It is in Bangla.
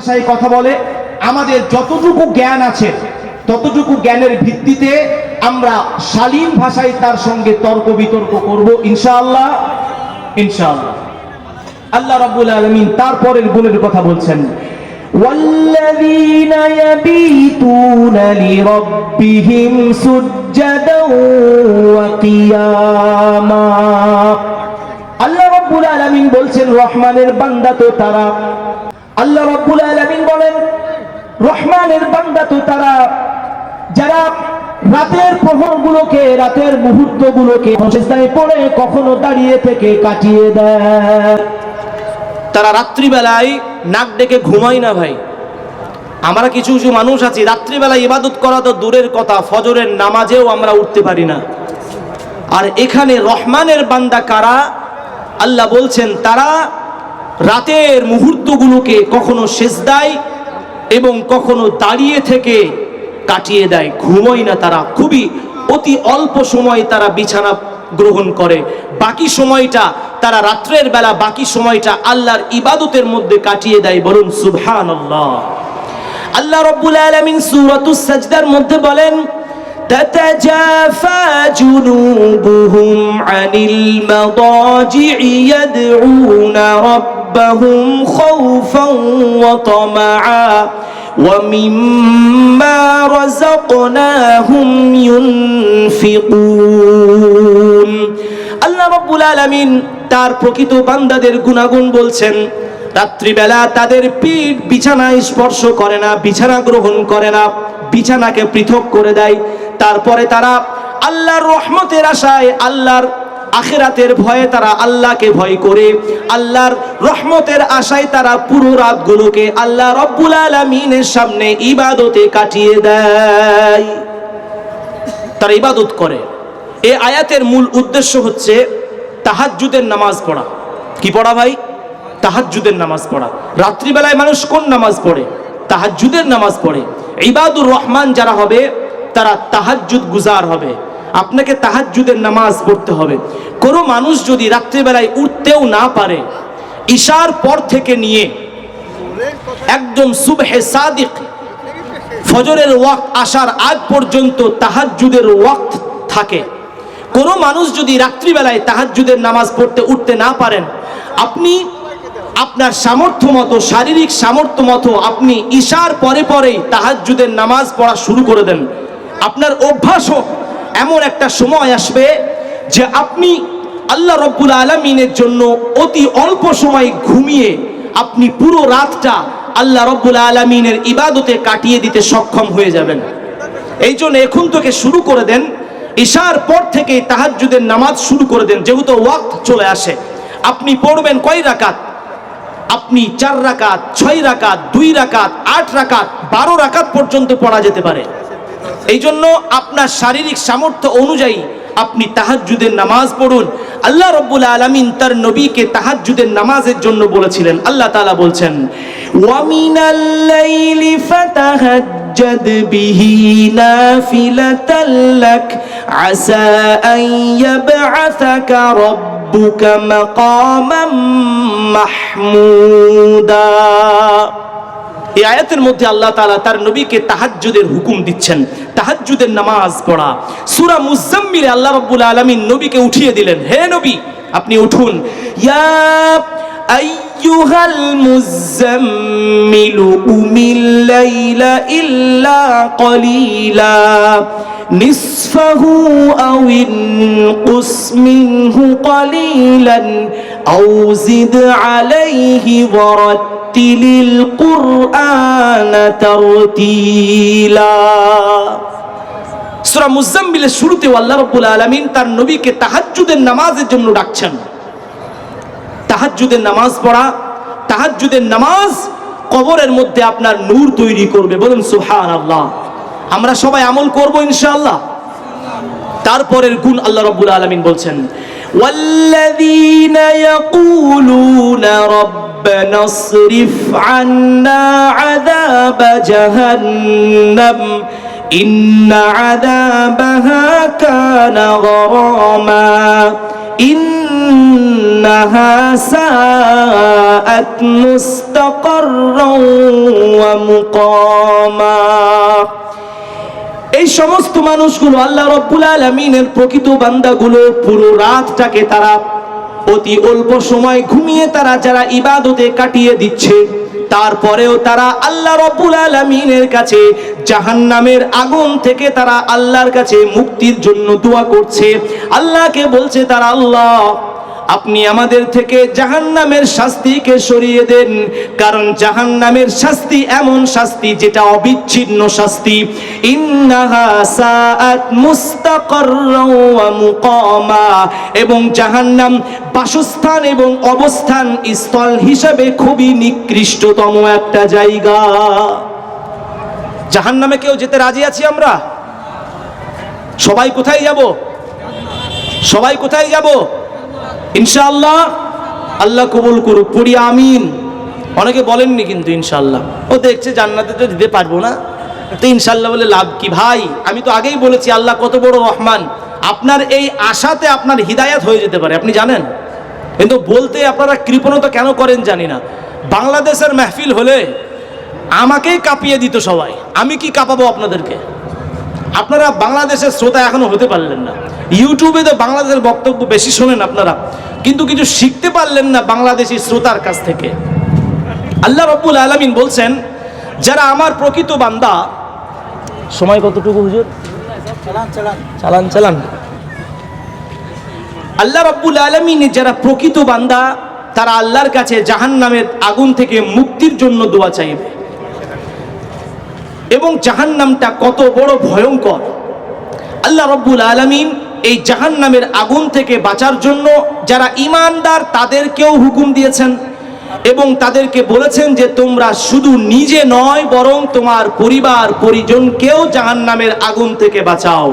ভাষায় কথা বলে আমাদের যতটুকু জ্ঞান আছে ততটুকু জ্ঞানের ভিত্তিতে আমরা শালীন ভাষায় তার সঙ্গে তর্ক বিতর্ক করব ইনশাআল্লাহ ইনশাআল্লাহ আল্লাহ রাব্বুল আলামিন তারপরের গুণের কথা বলছেন والذين يبيتون لربهم سجدا وقياما আল্লাহ রাব্বুল আলামিন বলছেন রহমানের বান্দা তো তারা আল্লাহ রাব্বুল আলামিন বলেন, রহমানের বান্দা তো তারা, যারা রাতের প্রহরগুলোকে, রাতের মুহূর্তগুলোকে সেজদায় পড়ে, কখনো দাঁড়িয়ে থেকে কাটিয়ে দেয়। তারা রাত্রিবেলায় নাক ডেকে ঘুমায় না ভাই। আমরা কিছু কিছু মানুষ আছি, রাত্রিবেলায় ইবাদত করা তো দূরের কথা, ফজরের নামাজেও আমরা উঠতে পারি না। আর এখানে রহমানের বান্দা কারা? আল্লাহ বলছেন, তারা রাতের মুহূর্তগুলোকে কখনো সেজদায় এবং কখনো দাঁড়িয়ে থেকে কাটিয়ে দেয় ঘুমোয় না তারা খুবই অতি অল্প সময় তারা বিছানা গ্রহণ করে বাকি সময়টা তারা রাত্রের বেলা বাকি সময়টা আল্লাহর ইবাদতের মধ্যে কাটিয়ে দেয় বলুন সুবহান আল্লাহ রব্বুল আলামিন সূরাতুস সাজদার মধ্যে বলেন تتجافى جنوبهم عن المضاجع يدعون ربهم خوفا وطمعا ومما رزقناهم ينفقون আল্লাহ রব্বুল আলামিন তার প্রকৃত বান্দাদের গুণাগুণ বলছেন রাত্রিবেলা তাদের পিঠ বিছানায় স্পর্শ করে না বিছানা গ্রহণ করে না বিছানাকে পৃথক করে দেয় তারপরে তারা আল্লাহর রহমতের আশায় আল্লাহর আখেরাতের ভয়ে তারা আল্লাহকে ভয় করে, আল্লাহর রহমতের আশায় তারা পুরো রাতগুলোকে আল্লাহ রব্বুল আলমিনের সামনে ইবাদতে কাটিয়ে দেয়। তারা ইবাদত করে। এই আয়াতের মূল উদ্দেশ্য হচ্ছে তাহাজ্জুদের নামাজ পড়া। কি পড়া ভাই? তাহাজ্জুদের নামাজ পড়া। রাত্রিবেলায় মানুষ কোন নামাজ পড়ে? তাহাজ্জুদের নামাজ পড়ে। ইবাদুর রহমান যারা হবে, তারা তাহাজ্জুদ গুজার হবে। আপনাকে তাহাজ্জুদের নামাজ পড়তে হবে। কোনো মানুষ যদি রাত্রিবেলায় উঠতেও না পারে, ঈশার পর থেকে নিয়ে একদম সুবহে সাদিক, ফজরের ওয়াক্ত আসার আগ পর্যন্ত তাহাজ্জুদের ওয়াক্ত থাকে। কোনো মানুষ যদি রাত্রিবেলায় তাহাজ্জুদের নামাজ পড়তে উঠতে না পারেন, আপনি আপনার সামর্থ্য মতো, শারীরিক সামর্থ্য মতো আপনি ঈশার পরে পরেই তাহাজ্জুদের নামাজ পড়া শুরু করে দেন। আপনার অভ্যাস হোক এমন একটা সময় আসবে যে আপনি আল্লাহ রব্বুল আলমিনের জন্য অতি অল্প সময় ঘুমিয়ে আপনি পুরো রাতটা আল্লাহ রব্বুল আলমিনের ইবাদতে কাটিয়ে দিতে সক্ষম হয়ে যাবেন। এই জন্য এখন থেকে শুরু করে দেন, ঈশার পর থেকে তাহাজ্জুদের নামাজ শুরু করে দেন, যেহেতু ওয়াক্ত চলে আসে। আপনি পড়বেন কয় রাকাত? আপনি চার রাকাত, ছয় রাকাত, দুই রাকাত, আট রাকাত, বারো রাকাত পর্যন্ত পড়া যেতে পারে। এই জন্য আপনার শারীরিক সামর্থ্য অনুযায়ী আপনি তাহাজ্জুদের নামাজ পড়ুন। আল্লাহ রব্বুল আলমিন তার নবীকে তাহাজ্জুদের নামাজের জন্য বলেছিলেন। আল্লাহ তালা বলছেন মাহমুদা। এই আয়াতের মধ্যে আল্লাহ তাআলা তার নবীকে তাহাজ্জুদের হুকুম দিচ্ছেন। তাহাজ্জুদের নামাজ পড়া। সূরা মুজাম্মিলে আল্লাহ রাব্বুল আলামিন নবীকে উঠিয়ে দিলেন, হে নবী, আপনি উঠুন। ইয়া ইল্লা কলিলা, নিসফাহু আও ইনকুস মিনহু কলিলান। আও জিদ আলাইহি ওয়ারাত্তিলিল কুরআনা তারতিলা সূরা মুজাম্মিলের শুরুতে আল্লাহ রাব্বুল আলামিন তার নবীকে তাহাজ্জুদের নামাজের জন্য ডাকছেন। তাহাজ্জুদের নামাজ পড়া, তাহাজ্জুদের নামাজ কবরের মধ্যে আপনার নূর তৈরি করবে। বলুন সুহান আল্লাহ আমরা সবাই আমল করব ইনশাআল্লাহ। তারপরের গুণ আল্লাহ রাব্বুল আলামিন বলছেন والذين يقولون ربنا اصرف عنا عذاب جهنم إن عذابها كان غراما إنها ساءت مستقرا ومقاما এই সমস্ত মানুষগুলো আল্লাহ রব্বুল আলমিনের প্রকৃত বান্দাগুলো পুরো রাতটাকে তারা অতি অল্প সময় ঘুমিয়ে তারা যারা ইবাদতে কাটিয়ে দিচ্ছে, তারপরেও তারা আল্লাহ রব্বুল আলমিনের কাছে জাহান্নামের আগুন থেকে তারা আল্লাহর কাছে মুক্তির জন্য দোয়া করছে। আল্লাহকে বলছে তারা আল্লাহ আপনি আমাদের থেকে জাহান্নামের শাস্তিকে সরিয়ে দেন। কারণ জাহান্নামের শাস্তি এমন শাস্তি যেটা অবিচ্ছিন্ন শাস্তি। এবং জাহান্নাম বাসস্থান এবং অবস্থান স্থল হিসাবে খুবই নিকৃষ্টতম একটা জায়গা। জাহান্নামে কেউ যেতে রাজি আছি আমরা? সবাই কোথায় যাব? সবাই কোথায় যাব? ইনশাআল্লাহ, আল্লাহ কবুল করুক, পড়ি আমিন। অনেকে বলেননি কিন্তু ইনশাল্লাহ ও দেখছে জান্নাতে তো দিতে পারব না। তো ইনশাল্লাহ বলে, লাভ কি ভাই? আমি তো আগেই বলেছি, আল্লাহ কত বড় রহমান। আপনার এই আশাতে আপনার হিদায়াত হয়ে যেতে পারে। আপনি জানেন? কিন্তু বলতে আপনারা কৃপণতা কেন করেন জানি না। বাংলাদেশের মেহফিল হলে আমাকেই কাঁপিয়ে দিত সবাই। আমি কি কাঁপাবো আপনাদেরকে? আপনারা বাংলাদেশের শ্রোতা এখনও হতে পারলেন না। ইউটিউবে তো বাংলাদেশের বক্তব্য বেশি শোনেন আপনারা। কিন্তু কিছু শিখতে পারলেন না বাংলাদেশি শ্রোতার কাছ থেকে। আল্লাহ রব্বুল আলমিন বলছেন যারা আমার প্রকৃত বান্দা সময় কতটুকু হুজুর? চালান চালান। আল্লাহ রব্বুল আলমিন যারা প্রকৃত বান্দা তারা আল্লাহর কাছে জাহান্নামের আগুন থেকে মুক্তির জন্য দোয়া চাইবে। এবং জাহান্নামটা কত বড় ভয়ঙ্কর। আল্লাহ রব্বুল আলমিন এই জাহান্নামের আগুন থেকে বাঁচার জন্য যারা ইমানদার তাদেরকেও হুকুম দিয়েছেন এবং তাদেরকে বলেছেন যে তোমরা শুধু নিজে নয়, বরং তোমার পরিবার, পরিজনকেও জাহান্নামের আগুন থেকে বাঁচাও।